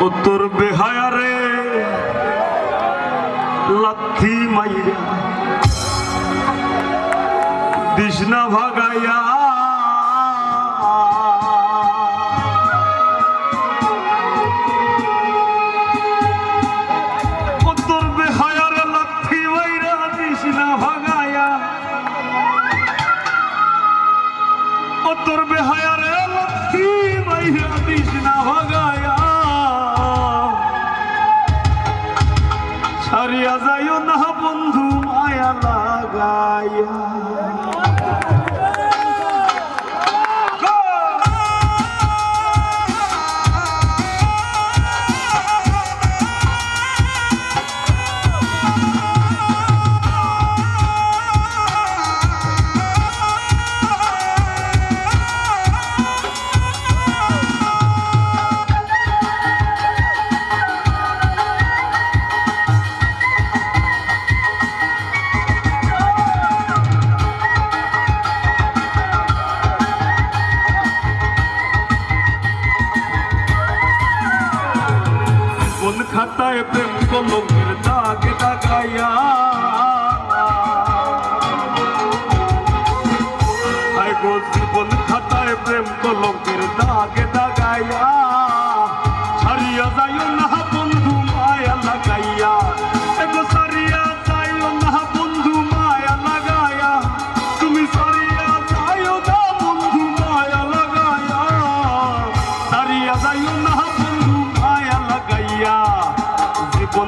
উত্তর বেহায়ারে লাথি মাইয়া দিশনা ভাগাইয়া Yeah. Mama.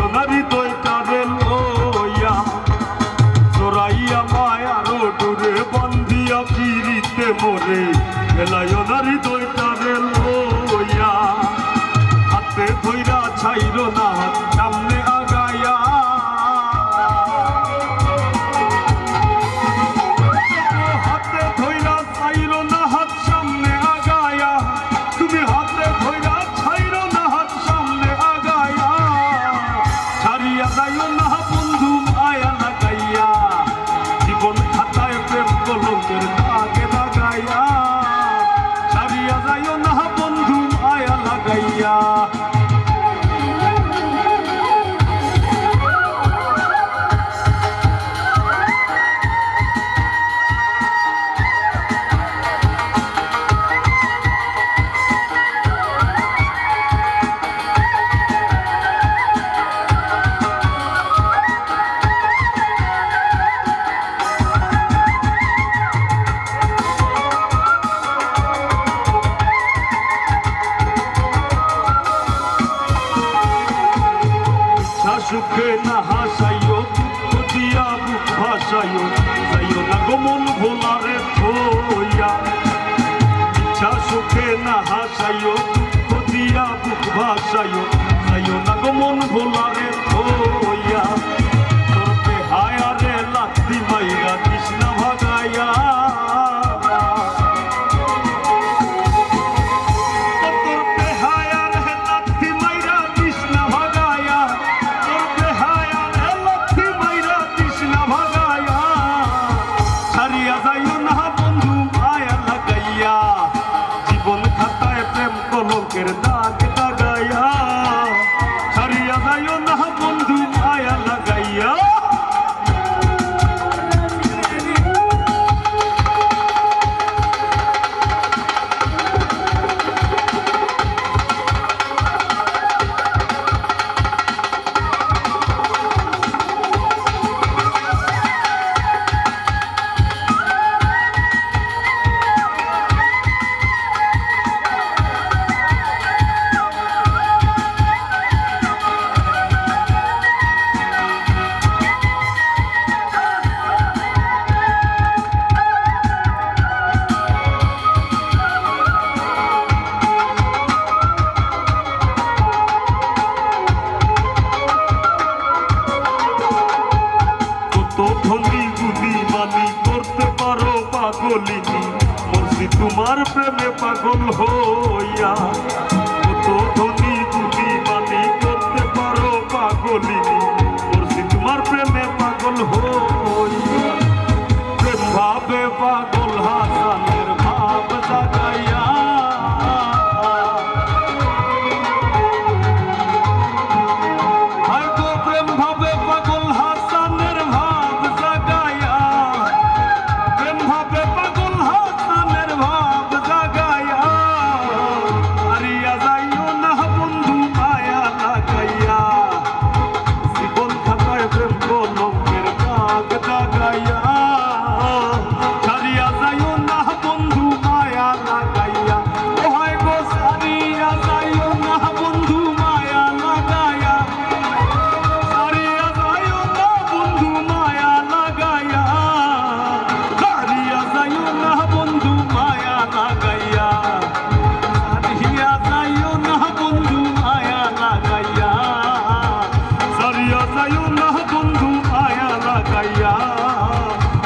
সোনারি দৈতা Yeah. মন ভোলারে থইয়া ইচ্ছা সুখে না হাসাইও দিয়া বুক ভাসাইও। সাইও না মন ভোলা তোমার প্রেমে পাগল হইয়া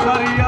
করিয়া